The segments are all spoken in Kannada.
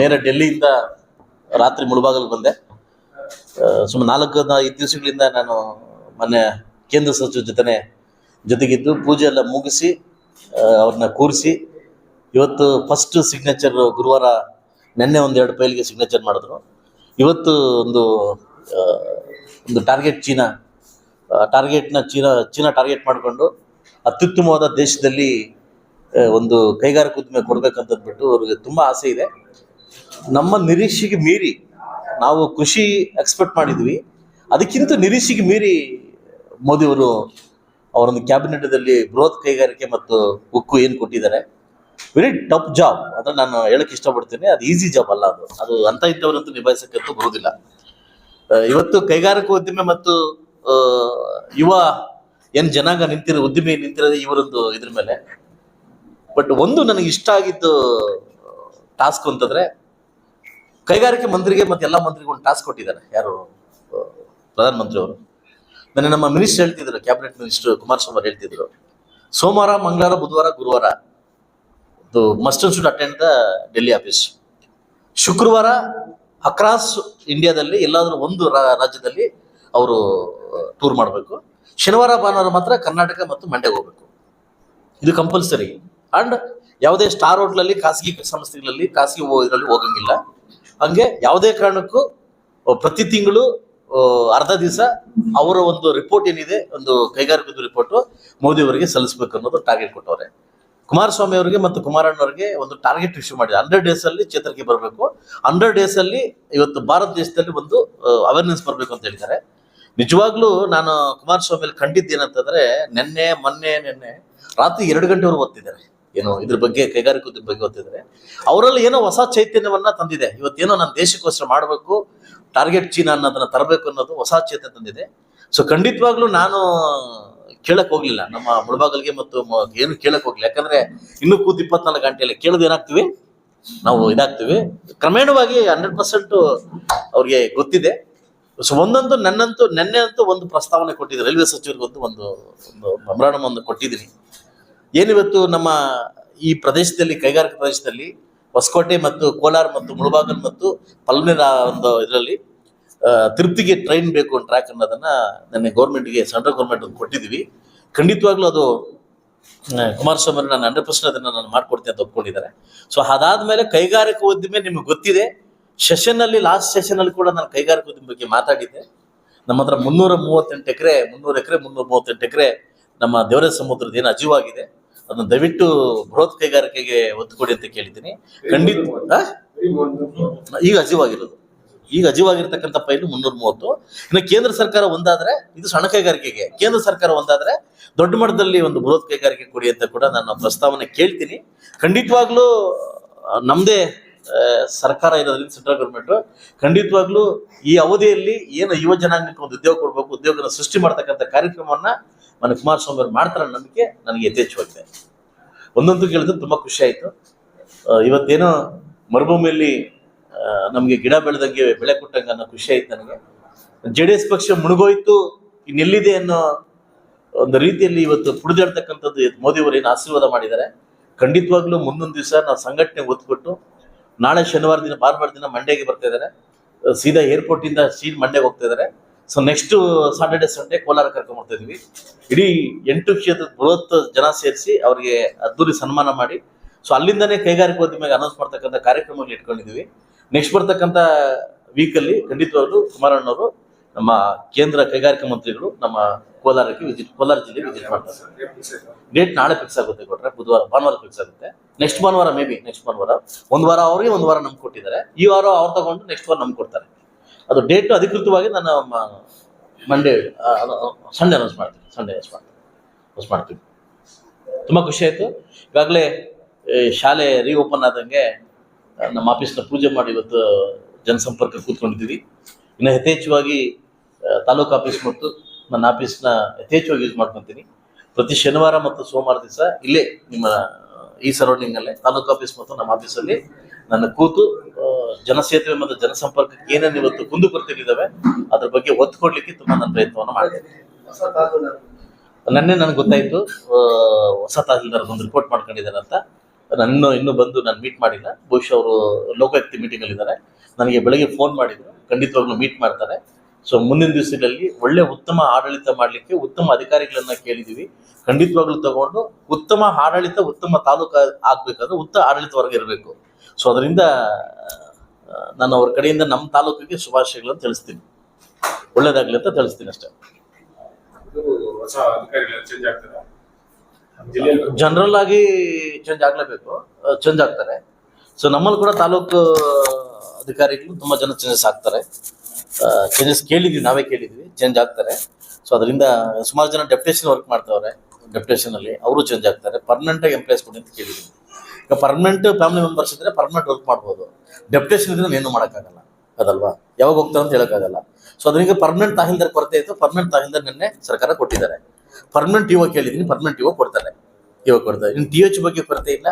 ನೇರ ಡೆಲ್ಲಿಯಿಂದ ರಾತ್ರಿ ಮುಳುಬಾಗಲು ಬಂದೆ. ಸುಮಾರು ನಾಲ್ಕು ಐದು ದಿವಸಗಳಿಂದ ನಾನು ಮೊನ್ನೆ ಕೇಂದ್ರ ಸಚಿವ ಜೊತೆನೆ ಜೊತೆಗಿದ್ದು. ಪೂಜೆ ಎಲ್ಲ ಮುಗಿಸಿ ಅವ್ರನ್ನ ಕೂರಿಸಿ, ಇವತ್ತು ಫಸ್ಟ್ ಸಿಗ್ನೇಚರ್ ಗುರುವಾರ ನಿನ್ನೆ ಒಂದೆರಡು ಫೈಲ್ಗೆ ಸಿಗ್ನೇಚರ್ ಮಾಡಿದ್ರು. ಇವತ್ತು ಒಂದು ಒಂದು ಟಾರ್ಗೆಟ್ ಚೀನಾ ಟಾರ್ಗೆಟ್ನ ಚೀನಾ ಚೀನಾ ಟಾರ್ಗೆಟ್ ಮಾಡಿಕೊಂಡು ಅತ್ಯುತ್ತಮವಾದ ದೇಶದಲ್ಲಿ ಒಂದು ಕೈಗಾರಿಕಾ ಉದ್ದಿಮೆ ಕೊಡ್ಬೇಕಂತಂದ್ಬಿಟ್ಟು ಅವ್ರಿಗೆ ತುಂಬ ಆಸೆ ಇದೆ. ನಮ್ಮ ನಿರೀಕ್ಷೆಗೆ ಮೀರಿ ನಾವು ಕೃಷಿ ಎಕ್ಸ್ಪೆಕ್ಟ್ ಮಾಡಿದ್ವಿ. ಅದಕ್ಕಿಂತ ನಿರೀಕ್ಷೆಗೆ ಮೀರಿ ಮೋದಿಯವರು ಅವರೊಂದು ಕ್ಯಾಬಿನೆಟ್ದಲ್ಲಿ ಬೃಹತ್ ಕೈಗಾರಿಕೆ ಮತ್ತು ಉಕ್ಕು ಏನು ಕೊಟ್ಟಿದ್ದಾರೆ. ವೆರಿ ಟಫ್ ಜಾಬ್ ಅಂದ್ರೆ ನಾನು ಹೇಳಕ್ ಇಷ್ಟಪಡ್ತೀನಿ. ಅದು ಈಸಿ ಜಾಬ್ ಅಲ್ಲ ಅದು. ಅದು ಅಂತ ಇದ್ದವರಂತೂ ನಿಭಾಯಿಸಕ್ಕಂತೂ ಬರುವುದಿಲ್ಲ. ಇವತ್ತು ಕೈಗಾರಿಕಾ ಉದ್ದಿಮೆ ಮತ್ತು ಯುವ ಏನ್ ಜನಾಂಗ ನಿಂತಿರೋ, ಉದ್ದಿಮೆ ನಿಂತಿರೋದು ಇವರೊಂದು ಇದ್ರ ಮೇಲೆ. ಬಟ್ ಒಂದು ನನಗೆ ಇಷ್ಟ ಆಗಿದ್ದು ಟಾಸ್ಕ್ ಅಂತಂದ್ರೆ ಕೈಗಾರಿಕೆ ಮಂತ್ರಿಗೆ ಮತ್ತೆ ಎಲ್ಲ ಮಂತ್ರಿಗೂ ಒಂದು ಟಾಸ್ಕ್ ಕೊಟ್ಟಿದ್ದಾರೆ ಯಾರು? ಪ್ರಧಾನಮಂತ್ರಿ ಅವರು. ನನ್ನ ನಮ್ಮ ಮಿನಿಸ್ಟರ್ ಹೇಳ್ತಿದ್ರು, ಕ್ಯಾಬಿನೆಟ್ ಮಿನಿಸ್ಟರ್ ಕುಮಾರಸ್ವಾಮಿ ಅವರು ಹೇಳ್ತಿದ್ರು, ಸೋಮವಾರ, ಮಂಗಳವಾರ, ಬುಧವಾರ, ಗುರುವಾರ must should attend the Delhi office ಶುಕ್ರವಾರ ಅಕ್ರಾಸ್ ಇಂಡಿಯಾದಲ್ಲಿ ಎಲ್ಲಾದ್ರೂ ಒಂದು ರಾಜ್ಯದಲ್ಲಿ ಅವರು ಟೂರ್ ಮಾಡಬೇಕು. ಶನಿವಾರ, ಭಾನುವಾರ ಮಾತ್ರ ಕರ್ನಾಟಕ ಮತ್ತು ಮಂಡ್ಯಗೆ ಹೋಗ್ಬೇಕು. ಇದು ಕಂಪಲ್ಸರಿ ಅಂಡ್ ಯಾವುದೇ ಸ್ಟಾರ್ ಹೋಟ್ಲಲ್ಲಿ ಖಾಸಗಿ ಸಂಸ್ಥೆಗಳಲ್ಲಿ ಖಾಸಗಿ ಇದರಲ್ಲಿ ಹೋಗಂಗಿಲ್ಲ. ಹಂಗೆ ಯಾವುದೇ ಕಾರಣಕ್ಕೂ ಪ್ರತಿ ತಿಂಗಳು ಅರ್ಧ ದಿವಸ ಅವರ ಒಂದು ರಿಪೋರ್ಟ್ ಏನಿದೆ, ಒಂದು ಕೈಗಾರಿಕೆ ರಿಪೋರ್ಟ್ ಮೋದಿ ಅವರಿಗೆ ಸಲ್ಲಿಸಬೇಕು ಅನ್ನೋದು ಟಾರ್ಗೆಟ್ ಕೊಟ್ಟವ್ರೆ. ಕುಮಾರಸ್ವಾಮಿ ಅವರಿಗೆ ಮತ್ತು ಕುಮಾರಣ್ಣವರಿಗೆ ಒಂದು ಟಾರ್ಗೆಟ್ ಇಶ್ಯೂ ಮಾಡಿದೆ. ಹಂಡ್ರೆಡ್ ಡೇಸ್ ಅಲ್ಲಿ ಚೇತರಿಕೆ ಬರಬೇಕು. ಹಂಡ್ರೆಡ್ ಡೇಸ್ ಅಲ್ಲಿ ಇವತ್ತು ಭಾರತ ದೇಶದಲ್ಲಿ ಒಂದು ಅವೇರ್ನೆಸ್ ಬರಬೇಕು ಅಂತ ಹೇಳ್ತಾರೆ ನಿಜವಾಗ್ಲೂ ನಾನು ಕುಮಾರಸ್ವಾಮಿ ಕಂಡಿದ್ದು ಏನಂತಂದ್ರೆ ನಿನ್ನೆ, ಮೊನ್ನೆ, ನಿನ್ನೆ ರಾತ್ರಿ ಎರಡು ಗಂಟೆವರೆಗೂ ಓದ್ತಿದ್ದಾರೆ. ಏನು ಇದ್ರ ಬಗ್ಗೆ ಕೈಗಾರಿಕಾ ಉದ್ಯಮ ಬಗ್ಗೆ ಗೊತ್ತಿದ್ರೆ, ಅವರಲ್ಲಿ ಏನೋ ಹೊಸ ಚೈತನ್ಯವನ್ನ ತಂದಿದೆ. ಇವತ್ತೇನೋ ನನ್ನ ದೇಶಕ್ಕೋಸ್ಕರ ಮಾಡಬೇಕು ಟಾರ್ಗೆಟ್ ಚೀನಾ ಅನ್ನೋದನ್ನ ತರಬೇಕು ಅನ್ನೋದು ಹೊಸ ಚೈತನ್ಯ ತಂದಿದೆ. ಸೊ ಖಂಡಿತವಾಗ್ಲೂ ನಾನು ಕೇಳಕ್ ಹೋಗ್ಲಿಲ್ಲ. ನಮ್ಮ ಮುಳಬಾಗಲ್ಗೆ ಮತ್ತು ಏನು ಕೇಳಕ್ ಹೋಗ್ಲಿಲ್ಲ. ಯಾಕಂದ್ರೆ ಇನ್ನೂ ಕೂತ್ ಇಪ್ಪತ್ನಾಲ್ಕು ಗಂಟೆಯಲ್ಲಿ ಕೇಳೋದು ಏನಾಗ್ತೀವಿ? ನಾವು ಇದಾಗ್ತೀವಿ. ಕ್ರಮೇಣವಾಗಿ ಹಂಡ್ರೆಡ್ ಪರ್ಸೆಂಟ್ ಅವ್ರಿಗೆ ಗೊತ್ತಿದೆ. ಸೊ ಒಂದೊಂದು ನನ್ನಂತೂ ನೆನ್ನೆ ಅಂತೂ ಒಂದು ಪ್ರಸ್ತಾವನೆ ಕೊಟ್ಟಿದ್ದೆ ರೈಲ್ವೆ ಸಚಿವರಿಗೊಂದು ಒಂದು ಒಂದು ಒಂದು ಕೊಟ್ಟಿದ್ದೀನಿ. ಏನಿವತ್ತು ನಮ್ಮ ಈ ಪ್ರದೇಶದಲ್ಲಿ ಕೈಗಾರಿಕಾ ಪ್ರದೇಶದಲ್ಲಿ ಹೊಸಕೋಟೆ ಮತ್ತು ಕೋಲಾರ ಮತ್ತು ಮುಳಬಾಗಲ್ ಮತ್ತು ಪಲ್ಮೇರ ಒಂದು ಇದರಲ್ಲಿ ತಿರುಪ್ತಿಗೆ ಟ್ರೈನ್ ಬೇಕು ಟ್ರ್ಯಾಕ್ ಅನ್ನೋದನ್ನ ನನ್ನ ಗೌರ್ಮೆಂಟ್ಗೆ ಸೆಂಟ್ರಲ್ ಗೌರ್ಮೆಂಟ್ ಕೊಟ್ಟಿದ್ದೀವಿ. ಖಂಡಿತವಾಗ್ಲೂ ಅದು ಕುಮಾರಸ್ವಾಮಿ ಅವರು ನಾನು ಹಂಡ್ರೆಡ್ ಪರ್ಸೆಂಟ್ ಅದನ್ನ ನಾನು ಮಾಡ್ಕೊಡ್ತೀನಿ ಅಂತ ಒಪ್ಕೊಂಡಿದ್ದಾರೆ. ಸೊ ಅದಾದ್ಮೇಲೆ ಕೈಗಾರಿಕಾ ಉದ್ದಿಮೆ ನಿಮ್ಗೆ ಗೊತ್ತಿದೆ. ಸೆಷನ್ ಅಲ್ಲಿ ಲಾಸ್ಟ್ ಸೆಷನ್ ಅಲ್ಲಿ ಕೂಡ ನಾನು ಕೈಗಾರಿಕಾ ಉದ್ಯಮ ಬಗ್ಗೆ ಮಾತಾಡಿದ್ದೆ. ನಮ್ಮ ಹತ್ರ ಮುನ್ನೂರ ಮೂವತ್ತೆಂಟು ಎಕರೆ ಮುನ್ನೂರು ಎಕರೆ ಮುನ್ನೂರ ಮೂವತ್ತೆಂಟು ಎಕರೆ ನಮ್ಮ ದೇವರ ಸಮುದ್ರದ ಏನು ಅಜೀವಾಗಿದೆ. ಅದನ್ನ ದಯವಿಟ್ಟು ಬೃಹತ್ ಕೈಗಾರಿಕೆಗೆ ಒತ್ತು ಕೊಡಿ ಅಂತ ಕೇಳಿದ್ದೀನಿ. ಖಂಡಿತ? ಈಗ ಅಜೀವಾಗಿರೋದು. ಈಗ ಅಜೀವಾಗಿರ್ತಕ್ಕಂಥ ಪೈಲು ಮುನ್ನೂರ ಮೂವತ್ತು ಇನ್ನು ಕೇಂದ್ರ ಸರ್ಕಾರ ಒಂದಾದ್ರೆ ಇದು ಸಣ್ಣ ಕೈಗಾರಿಕೆಗೆ. ಕೇಂದ್ರ ಸರ್ಕಾರ ಒಂದಾದ್ರೆ ದೊಡ್ಡ ಮಟ್ಟದಲ್ಲಿ ಒಂದು ಬೃಹತ್ ಕೈಗಾರಿಕೆ ಕೊಡಿ ಅಂತ ಕೂಡ ನಾನು ಪ್ರಸ್ತಾವನೆ ಕೇಳ್ತೀನಿ. ಖಂಡಿತವಾಗ್ಲೂ ನಮ್ಮದೇ ಸರ್ಕಾರ ಇರೋದ್ರಿಂದ ಸೆಂಟ್ರಲ್ ಗೌರ್ಮೆಂಟ್ ಖಂಡಿತವಾಗ್ಲೂ ಈ ಅವಧಿಯಲ್ಲಿ ಏನು ಯುವ ಜನಾಂಗಕ್ಕೆ ಒಂದು ಉದ್ಯೋಗ ಕೊಡಬೇಕು, ಉದ್ಯೋಗನ ಸೃಷ್ಟಿ ಮಾಡ್ತಕ್ಕಂಥ ಕಾರ್ಯಕ್ರಮವನ್ನ ಮನ ಕುಮಾರಸ್ವಾಮಿ ಅವರು ಮಾಡ್ತಾರೆ ನಂಬಿಕೆ ನನಗೆ ಯಥೇಚ್ಛವಾಗಿದೆ. ಒಂದೊಂದು ಕೇಳಿದ್ರೆ ತುಂಬಾ ಖುಷಿ ಆಯ್ತು. ಇವತ್ತೇನೋ ಮರುಭೂಮಿಯಲ್ಲಿ ನಮಗೆ ಗಿಡ ಬೆಳೆದಂಗೆ ಬೆಳೆ ಕೊಟ್ಟಂಗೆ ಅನ್ನೋ ಖುಷಿ ಆಯ್ತು ನನಗೆ. ಜೆ ಡಿ ಎಸ್ ಪಕ್ಷ ಮುಳುಗೋಯ್ತು ಇನ್ನೆಲ್ಲಿದೆ ಅನ್ನೋ ಒಂದು ರೀತಿಯಲ್ಲಿ ಇವತ್ತು ಪುಡಿದಾಡ್ತಕ್ಕಂಥದ್ದು ಮೋದಿ ಅವರು ಏನು ಆಶೀರ್ವಾದ ಮಾಡಿದ್ದಾರೆ. ಖಂಡಿತವಾಗ್ಲೂ ಮುಂದೊಂದು ದಿವಸ ನಾವು ಸಂಘಟನೆ ಒತ್ತು ಕೊಟ್ಟು ನಾಳೆ ಶನಿವಾರ ದಿನ, ಭಾನುವಾರ ದಿನ ಮಂಡ್ಯಗೆ ಬರ್ತಾ ಇದ್ದಾರೆ. ಸೀದಾ ಏರ್ಪೋರ್ಟ್ ಇಂದ ಸೀದ್ ಮಂಡ್ಯಗೆ ಹೋಗ್ತಾ ಇದ್ದಾರೆ. So next Saturday Sunday Kolar ಕರ್ಕೊಂಡ್ಬರ್ತಾ ಇದೀವಿ. ಇಡೀ ಎಂಟು ಕ್ಷೇತ್ರದ ಬೃಹತ್ ಜನ ಸೇರಿಸಿ ಅವರಿಗೆ ಅದ್ದೂರಿ ಸನ್ಮಾನ ಮಾಡಿ ಸೊ ಅಲ್ಲಿಂದನೇ ಕೈಗಾರಿಕೋದ್ಯಮಿಗೆ ಅನೌನ್ಸ್ ಮಾಡ್ತಕ್ಕಂಥ ಕಾರ್ಯಕ್ರಮಗಳು ಇಟ್ಕೊಂಡಿದೀವಿ ನೆಕ್ಸ್ಟ್ ಬರ್ತಕ್ಕಂಥ ವೀಕಲ್ಲಿ ಖಂಡಿತವಾಗ್ಲೂ ಕುಮಾರಣ್ಣವರು ನಮ್ಮ ಕೇಂದ್ರ ಕೈಗಾರಿಕಾ ಮಂತ್ರಿಗಳು ನಮ್ಮ ಕೋಲಾರಕ್ಕೆ ವಿಸಿಟ್ ಕೋಲಾರ ಜಿಲ್ಲೆಗೆ ವಿಸಿಟ್ ಮಾಡ್ತಾರೆ. ಡೇಟ್ ನಾಳೆ ಫಿಕ್ಸ್ ಆಗುತ್ತೆ ಕೊಟ್ರೆ ಬುಧವಾರ ಭಾನುವಾರ ಫಿಕ್ಸ್ ಆಗುತ್ತೆ. ನೆಕ್ಸ್ಟ್ ಭಾನುವಾರ ಮೇ ಬಿ ನೆಕ್ಸ್ಟ್ ಭಾನುವಾರ. ಒಂದು ವಾರ ಅವ್ರಿಗೆ ಒಂದು ವಾರ ನಮ್ಗೆ ಕೊಟ್ಟಿದ್ದಾರೆ. ಈ ವಾರ ಅವ್ರು ತಗೊಂಡು ನೆಕ್ಸ್ಟ್ ವಾರ ನಮ್ಗೆ ಕೊಡ್ತಾರೆ. ಅದು ಡೇಟ್ ಅಧಿಕೃತವಾಗಿ ನಾನು ಮಂಡೇ ಸಂಡೇ ಅನೌನ್ಸ್ ಮಾಡ್ತೀನಿ. ಸಂಡೇ ಅನೌನ್ಸ್ ಮಾಡ್ತೀನಿ. ಅನೌನ್ಸ್ ಮಾಡ್ತೀವಿ ತುಂಬ ಖುಷಿ ಆಯಿತು. ಈಗಾಗಲೇ ಶಾಲೆ ರೀಓಪನ್ ಆದಂಗೆ ಆ, ನಮ್ಮ ಆಫೀಸ್ನ ಪೂಜೆ ಮಾಡಿ ಇವತ್ತು ಜನಸಂಪರ್ಕ ಕೂತ್ಕೊಂಡಿದ್ದೀವಿ. ಇನ್ನು ಯಥೇಚ್ಛವಾಗಿ ತಾಲೂಕು ಆಫೀಸ್ ಮತ್ತು ನನ್ನ ಆಫೀಸ್ನ ಯಥೇಚ್ಛವಾಗಿ ಯೂಸ್ ಮಾಡ್ಕೊತೀನಿ. ಪ್ರತಿ ಶನಿವಾರ ಮತ್ತು ಸೋಮವಾರ ದಿವಸ ಇಲ್ಲೇ ನಿಮ್ಮ, ಈ ಸರೌಂಡಿಂಗಲ್ಲೇ ತಾಲೂಕು ಆಫೀಸ್ ಮತ್ತು ನಮ್ಮ ಆಫೀಸಲ್ಲಿ ನನ್ನ ಕೂತು ಜನಸೇತುವೆ ಮತ್ತು ಜನಸಂಪರ್ಕಕ್ಕೆ ಏನೇನು ಇವತ್ತು ಕುಂದುಕೊರತೆಗಳಿದ್ದಾವೆ ಅದ್ರ ಬಗ್ಗೆ ಒತ್ತು ಕೊಡ್ಲಿಕ್ಕೆ ತುಂಬ ನನ್ನ ಪ್ರಯತ್ನವನ್ನು ಮಾಡಿದ್ದೇನೆ ನನ್ನೇ ನನಗೆ ಗೊತ್ತಾಯ್ತು ಹೊಸ ತಹಸೀಲ್ದಾರ್ ಒಂದು ರಿಪೋರ್ಟ್ ಮಾಡ್ಕೊಂಡಿದ್ದಾರೆ ಅಂತ. ನನ್ನ ಇನ್ನೂ ಬಂದು ನಾನು ಮೀಟ್ ಮಾಡಿಲ್ಲ. ಬಹುಶಃ ಅವರು ಲೋಕಾಯುಕ್ತ ಮೀಟಿಂಗಲ್ಲಿ ಇದ್ದಾರೆ ನನಗೆ ಬೆಳಗ್ಗೆ ಫೋನ್ ಮಾಡಿದ್ರು. ಖಂಡಿತವಾಗ್ಲೂ ಮೀಟ್ ಮಾಡ್ತಾರೆ. ಸೊ ಮುಂದಿನ ದಿವಸದಲ್ಲಿ ಒಳ್ಳೆ ಉತ್ತಮ ಆಡಳಿತ ಮಾಡಲಿಕ್ಕೆ ಉತ್ತಮ ಅಧಿಕಾರಿಗಳನ್ನ ಕೇಳಿದೀವಿ. ಖಂಡಿತವಾಗ್ಲೂ ತಗೊಂಡು ಉತ್ತಮ ಆಡಳಿತ ಉತ್ತಮ ತಾಲೂಕು ಆಗ್ಬೇಕಾದ್ರೆ ಉತ್ತಮ ಆಡಳಿತ ವರ್ಗ ಇರಬೇಕು. ಸೊ ಅದರಿಂದ ನಾನು ಅವ್ರ ಕಡೆಯಿಂದ ನಮ್ಮ ತಾಲೂಕಿಗೆ ಶುಭಾಶಯಗಳನ್ನು ತಿಳಿಸ್ತೀನಿ. ಒಳ್ಳೇದಾಗ್ಲಿ ಅಂತ ತಿಳಿಸ್ತೀನಿ ಅಷ್ಟೇ. ಜನರಲ್ ಆಗಿ ಚೇಂಜ್ ಆಗ್ಲೇಬೇಕು. ಚೇಂಜ್ ಆಗ್ತಾರೆ. ಸೊ ನಮ್ಮಲ್ಲಿ ಕೂಡ ತಾಲೂಕು ಅಧಿಕಾರಿಗಳು ತುಂಬಾ ಜನ ಚೇಂಜಸ್ ಆಗ್ತಾರೆ. ಚೇಂಜಸ್ ಕೇಳಿದ್ವಿ, ನಾವೇ ಕೇಳಿದ್ವಿ ಚೇಂಜ್ ಆಗ್ತಾರೆ. ಸೊ ಅದರಿಂದ ಸುಮಾರು ಜನ ಡೆಪ್ಟೇಷನ್ ವರ್ಕ್ ಮಾಡ್ತಾವ್ರೆ ಡೆಪ್ಟೇಷನ್ ಅಲ್ಲಿ, ಅವರು ಚೇಂಜ್ ಆಗ್ತಾರೆ. ಪರ್ಮನೆಂಟ್ ಆಗಿ ಎಂಪ್ಲಾಯ್ಸ್ ಕೊಡಿ ಅಂತ ಕೇಳಿದ್ವಿ. ಈಗ ಪರ್ಮನೆಂಟ್ ಫ್ಯಾಮಿಲಿ ಮೆಂಬರ್ಸ್ ಇದ್ರೆ ಪರ್ಮನೆಂಟ್ ವರ್ಕ್ ಮಾಡ್ಬೋದು. ಡೆಪ್ಟೇಷನ್ ಇದ್ರೆ ಏನು ಮಾಡೋಕ್ಕಾಗಲ್ಲ. ಅದಲ್ವಾ? ಯಾವಾಗ ಹೋಗ್ತಾರೆ ಅಂತ ಹೇಳೋಕ್ಕಾಗಲ್ಲ. ಸೊ ಅದರಿಂದ ಪರ್ಮನೆಂಟ್ ತಾಹಿಲ್ದಾರ್ ಕೊರತೆ ಇತ್ತು. ಪರ್ಮನೆಂಟ್ ತಾಹಿಲ್ದಾರ್ ನಿನ್ನೆ ಸರ್ಕಾರ ಕೊಟ್ಟಿದ್ದಾರೆ. ಪರ್ಮನೆಂಟ್ ಇವಾಗ ಕೇಳಿದ್ದೀನಿ ಪರ್ಮನೆಂಟ್ ಇವಾಗ ಕೊಡ್ತಾರೆ. ಇವಾಗ ಕೊಡ್ತಾರೆ. ಇನ್ನು ಟಿ ಎಚ್ ಬಗ್ಗೆ ಕೊರತೆ ಇಲ್ಲ.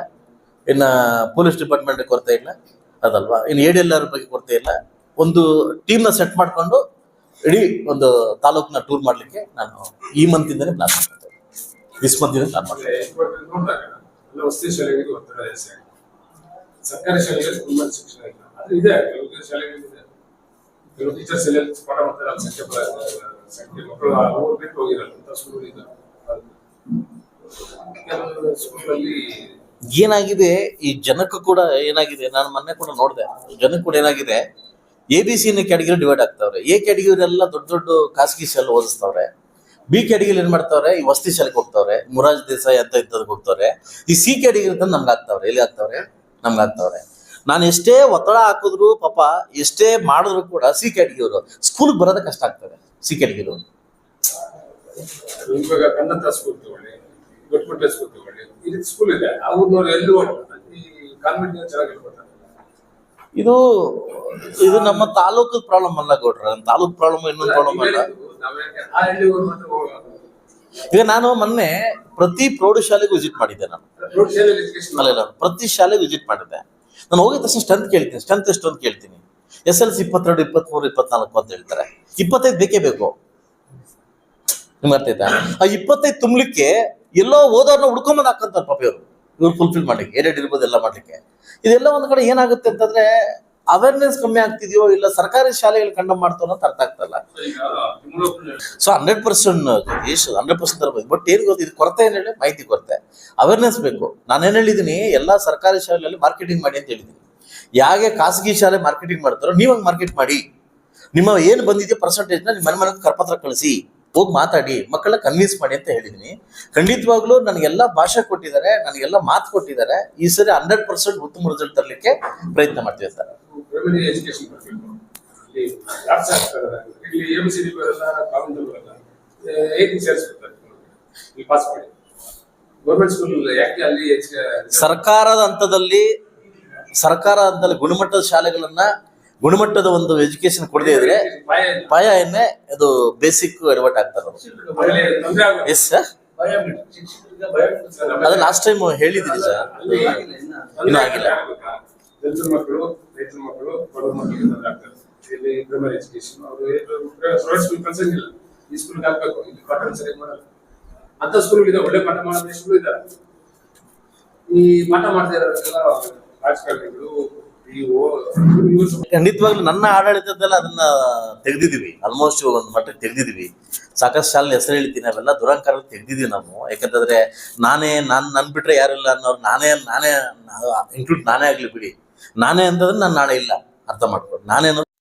ಇನ್ನು ಪೊಲೀಸ್ ಡಿಪಾರ್ಟ್ಮೆಂಟ್ ಕೊರತೆ ಇಲ್ಲ. ಅದಲ್ವಾ? ಇನ್ನು ಎ ಡಿ ಬಗ್ಗೆ ಕೊರತೆ ಇಲ್ಲ. ಒಂದು ಟೀಮ್ನ ಸೆಟ್ ಮಾಡಿಕೊಂಡು ಇಡೀ ಒಂದು ತಾಲೂಕ್ನ ಟೂರ್ ಮಾಡಲಿಕ್ಕೆ ನಾನು ಈ ಮಂತಿಂದನೇ ಪ್ಲಾನ್ ಮಾಡ್ತೇನೆ ದಿಸ್ ಮಂತಿಂದ ಪ್ಲಾನ್ ಮಾಡ್ತೇನೆ ಇವಾಗ ಎಲ್ಲ ವಸತಿ ಶಾಲೆಗಳಿಗೆ ಒತ್ತಡ ಸರ್ಕಾರಿ ಶಾಲೆಗಳಲ್ಲಿ ತುಂಬಾ ಶಿಕ್ಷಣ ಇಲ್ಲ ಅದು ಇದೆ ಕೆಲವು ಶಾಲೆಗಳಿದೆ ಕೆಲವು ಟೀಚರ್ಸ್ ಎಲ್ಲ ಪಾಠ ಮಾಡ್ತಾರೆ ಅಲ್ಲಿ ಸಂಖ್ಯೆ ಸಂಖ್ಯೆ ಮಕ್ಕಳು ಅವ್ರು ಬಿಟ್ಟು ಹೋಗಿರಲ್ಲ ಅಂತ ಸ್ಕೂಲ್ ಇದೆ. ಕೆಲವು ಸ್ಕೂಲಲ್ಲಿ ಏನಾಗಿದೆ? ಈ ಜನಕ್ಕೂ ಕೂಡ ಏನಾಗಿದೆ? ನಾನು ಮೊನ್ನೆ ಕೂಡ ನೋಡಿದೆ. ಜನಕ್ಕೆ ಕೂಡ ಏನಾಗಿದೆ? A B C category divide ಆಗ್ತಾವ್ರೆ. A category ಎಲ್ಲ ದೊಡ್ಡ ದೊಡ್ಡ ಖಾಸಗಿ ಶಾಲೆ ಓದಿಸ್ತಾವ್ರೆ. ಬಿ ಕ್ಯಾಟಗಿರಿ ಏನ್ ಮಾಡ್ತಾವ್ರೆ? ಈ ವಸ್ತಿ ಶಾಲೆಗೆ ಹೋಗ್ತಾವ್ರೆ. ಮುರಾಜ್ ದೇಸಾಯಿ ಅಂತ ಇದ್ದಾಗ ಹೋಗ್ತಾವ್ರೆ. ಈ ಸಿ ಕ್ಯಾಟಗಿರಿ ಅಂತ ನಮ್ಗೆ ಆಗ್ತಾವ್ರೆ. ಎಲ್ಲಿ ಆಗ್ತಾವ್ರೆ? ನಮ್ಗೆ ಆಗ್ತಾವ್ರೆ. ನಾನು ಎಷ್ಟೇ ಒತ್ತಡ ಹಾಕಿದ್ರು ಪಾಪ ಎಷ್ಟೇ ಮಾಡಿದ್ರು ಕೂಡ ಸಿ ಕ್ಯಾಟಗಿರಿ ಸ್ಕೂಲ್ಗೆ ಬರೋದ ಕಷ್ಟ ಆಗ್ತದೆ ಸಿ ಕ್ಯಾಟಗಿರಿ ಇವಾಗ ಕನ್ನಡ ಸ್ಕೂಲ್ ತಗೊಳ್ಳಿ, ದೊಡ್ಡ ಸ್ಕೂಲ್ ತಗೊಳ್ಳಿ. ಇಲ್ಲಿ ಸ್ಕೂಲ್ ಇದೆ. ಅವ್ರನ್ನ ಎಲ್ಲೂ ಕಾನ್ವೆಂಟ್ ಚೆನ್ನಾಗಿ ಇದು ಇದು ನಮ್ಮ ತಾಲೂಕು ಪ್ರಾಬ್ಲಮ್ ಅಲ್ಲ ಗೌಡ್ರ. ತಾಲೂಕ್ ಪ್ರಾಬ್ಲಮ್ ಇನ್ನೊಂದು ಪ್ರಾಬ್ಲಮ್ ಅಲ್ಲ. ಈಗ ನಾನು ಮೊನ್ನೆ ಪ್ರತಿ ಪ್ರೌಢಶಾಲೆಗೂ ವಿಸಿಟ್ ಮಾಡಿದ್ದೆ ನಾನು. ಅಲ್ಲ ಪ್ರತಿ ಶಾಲೆಗೆ ವಿಸಿಟ್ ಮಾಡಿದ್ದೆ. ನಾನು ಹೋಗಿದ ತಕ್ಷಣ ಸ್ಟ್ರೆಂತ್ ಕೇಳ್ತೀನಿ ಸ್ಟ್ರೆಂತ್ ಎಷ್ಟು ಅಂತ ಕೇಳ್ತೀನಿ. ಎಸ್ ಎಲ್ ಸಿ ಇಪ್ಪತ್ತೆರಡು ಇಪ್ಪತ್ಮೂರು ಇಪ್ಪತ್ನಾಲ್ಕು ಅಂತ ಹೇಳ್ತಾರೆ. ಇಪ್ಪತ್ತೈದು ಬೇಕೇ ಬೇಕು. ನಿಮ್ಗೆ ಅರ್ಥ ಆಯ್ತಾ? ಆ ಇಪ್ಪತ್ತೈದು ತುಂಬಲಿಕ್ಕೆ ಎಲ್ಲೋ ಓದೋರ್ನ ಹುಡ್ಕೊಂಬಂದು ಹಾಕಂತಾರೆ ಪಾಪ ಇವರು. ಇವ್ರು ಫುಲ್ಫಿಲ್ ಮಾಡ್ಲಿಕ್ಕೆ ಎರಡು ಇರ್ಬೋದು ಎಲ್ಲ ಮಾಡ್ಲಿಕ್ಕೆ. ಇದೆಲ್ಲ ಒಂದು ಕಡೆ ಏನಾಗುತ್ತೆ ಅಂತಂದ್ರೆ ಅವೇರ್ನೆಸ್ ಕಮ್ಮಿ ಆಗ್ತಿದೆಯೋ ಇಲ್ಲ ಸರ್ಕಾರಿ ಶಾಲೆಗಳು ಕಂಡಮ್ ಮಾಡ್ತಾರೋ ಅಂತ ಅರ್ಥ ಆಗ್ತಲ್ಲ so hundred percent Jagadish hundred percent but ಏನು ಗೊತ್ತು ಇದು ಕೊರತೆ ಏನು ಹೇಳಿ? ಮಾಹಿತಿ ಕೊರತೆ. ಅವೇರ್ನೆಸ್ ಬೇಕು. ನಾನು ಏನ್ ಹೇಳಿದೀನಿ ಎಲ್ಲಾ ಸರ್ಕಾರಿ ಶಾಲೆಯಲ್ಲಿ ಮಾರ್ಕೆಟಿಂಗ್ ಮಾಡಿ ಅಂತ ಹೇಳಿದೀನಿ. ಯಾಗೆ ಖಾಸಗಿ ಶಾಲೆ ಮಾರ್ಕೆಟಿಂಗ್ ಮಾಡ್ತಾರೋ ನೀವು ಮಾರ್ಕೆಟ್ ಮಾಡಿ. ನಿಮ್ಮ ಏನು ಬಂದಿದೆಯೋ ಪರ್ಸೆಂಟೇಜ್ನ ನಿಮ್ಮ ಮನೆ ಮನೆಗೆ ಕರ್ಪತ್ರ ಕಳಿಸಿ. ಹೋಗಿ ಮಾತಾಡಿ ಮಕ್ಕಳ ಕನ್ವಿನ್ಸ್ ಮಾಡಿ ಅಂತ ಹೇಳಿದ್ದೀನಿ ಖಂಡಿತವಾಗ್ಲೂ ನನಗೆಲ್ಲ ಭಾಷೆ ಕೊಟ್ಟಿದ್ದಾರೆ ನನಗೆಲ್ಲ ಮಾತು ಕೊಟ್ಟಿದ್ದಾರೆ. ಈ ಸರಿ ಹಂಡ್ರೆಡ್ ಪರ್ಸೆಂಟ್ ಉತ್ತಮ ರಿಸಲ್ಟ್ ತರಲಿಕ್ಕೆ ಪ್ರಯತ್ನ ಮಾಡ್ತೀವಿ ಸರ್ ಸರ್ಕಾರದ ಹಂತದಲ್ಲಿ ಸರ್ಕಾರ ಹಂತದಲ್ಲಿ ಗುಣಮಟ್ಟದ ಶಾಲೆಗಳನ್ನ ಗುಣಮಟ್ಟದ ಒಂದು ಎಜುಕೇಶನ್ ಕೊಡದೇ ಇದ್ರೆ ಭಯ ಏನೇ ಅದು ಬೇಸಿಕ್ ಎಡವಟ್ ಆಗ್ತಾರೆ ಎಸ್ ಸರ್ ಅದು ಲಾಸ್ಟ್ ಟೈಮ್ ಹೇಳಿದ್ರಿ ಸರ್ ಇನ್ನೂ ಆಗಿಲ್ಲ. ಅಂತ ಸ್ಕೂಲ್ ಇದೆ ಒಳ್ಳೆ ಪಾಠ ಮಾಡೋ ಸ್ಕೂಲ್ ಇದ್ದಾರೆ ಈ ಪಾಠ ಮಾಡ್ತಾ ಇರೋದೆಲ್ಲ ರಾಜಕಾರಣಿಗಳು ಖಂಡಿತವಾಗ್ಲೂ ನನ್ನ ಆಡಳಿತದಲ್ಲಿ ಅದನ್ನ ತೆಗ್ದಿದೀವಿ ಆಲ್ಮೋಸ್ಟ್ ಒಂದ್ ಮಟ್ಟಕ್ಕೆ ತೆಗ್ದಿದೀವಿ ಸಾಕಷ್ಟು ಶಾಲೆ ಹೆಸರು ಹೇಳ್ತೀನಿ, ಅವೆಲ್ಲ ದುರಂಕಾರ ತೆಗ್ದಿದೀವಿ ನಾವು. ಯಾಕಂತಂದ್ರೆ ನಾನೇ, ನಾನ್ ನನ್ ಬಿಟ್ರೆ ಯಾರಿಲ್ಲ ಅನ್ನೋರು ನಾನೇ ನಾನೇ ಇನ್ಕ್ಲೂಡ್ ನಾನೇ ಆಗ್ಲಿ ಬಿಡಿ. ನಾನೇ ಅಂತಂದ್ರೆ ನಾನು ನಾಳೆ ಇಲ್ಲ. ಅರ್ಥ ಮಾಡ್ಕೊಂಡು ನಾನೇ ಅನ್ನೋದು